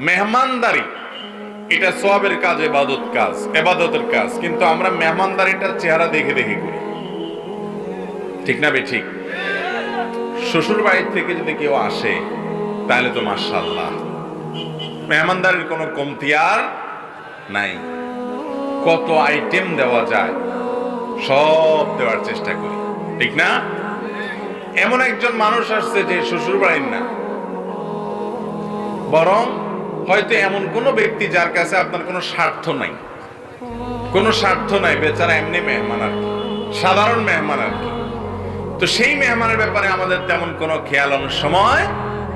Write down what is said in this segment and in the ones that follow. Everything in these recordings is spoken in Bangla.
মেহমানদারি। এটা সবের কাজ, এবাদত কাজ, এবাদতের কাজ। কিন্তু আমরা মেহমানদারিটার চেহারা দেখে দেখে করি। ঠিক না বে ঠিক? শ্বশুর বাড়ির থেকে যদি কেউ আসে, তাহলে তো মার্শাল্লাহ মেহমানদারির কোনো কমতি আর নাই। কত আইটেম দেওয়া যায়, সব দেওয়ার চেষ্টা করি। ঠিক না? এমন একজন মানুষ আসছে যে শ্বশুর বাড়ির না। বরং হয়তো এমন কোন ব্যক্তি যার কাছে আপনার কোনো স্বার্থ নাই। কোনো স্বার্থ নাই, বেচারা এমনি মেহমান আর সাধারণ মেহমান আর তো সেই মেহমানের ব্যাপারে আমাদের তেমন কোনো খেয়াল অনেক সময়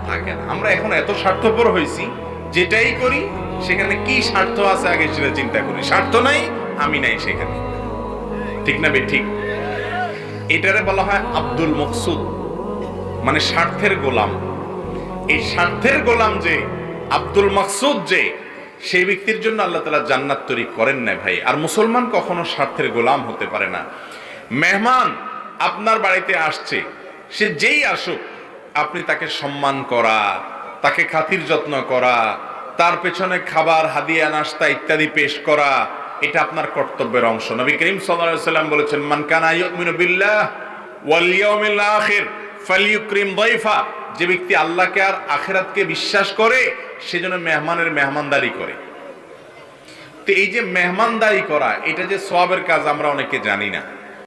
থাকে না। আমরা এখন এত স্বার্থপর হয়েছি, যেটাই করি, সেখানে কি স্বার্থ আছে আগে সেটা চিন্তা করি। স্বার্থ নাই, আমি নাই সেখানে। ঠিক না বে, ঠিক? এটারে বলা হয় আব্দুল মকসুদ। মানে স্বার্থের গোলাম। এই স্বার্থের গোলাম যে আব্দুল মাকসুদ যে, সেই ব্যক্তির জন্য আল্লাহ তালা জান্নাত তৈরি করেন না ভাই। আর মুসলমান কখনো স্বার্থের গোলাম হতে পারে না। মেহমান আপনার বাড়িতে আসছে, সে যেই আসুক, আপনি তাকে সম্মান করা, তাকে খাতির যত্ন করা, তার পেছনে খাবার, হাদিয়া, নাস্তা ইত্যাদি পেশ করা, এটা আপনার কর্তব্যের অংশ। নবী করিম সাল্লাম বলেছেন, মান কানা ইউমিনু বিল্লাহ ওয়াল ইয়াউমিল আখির ফালিউকরিম দাইফা। যে ব্যক্তি আল্লাহকে আর আখেরাতকে বিশ্বাস করে সেজন্য মেহমানের মেহমানদারি করে। তো এই যে মেহমানদারি করা, এটা যে সবের কাজ আমরা অনেকে জানি না।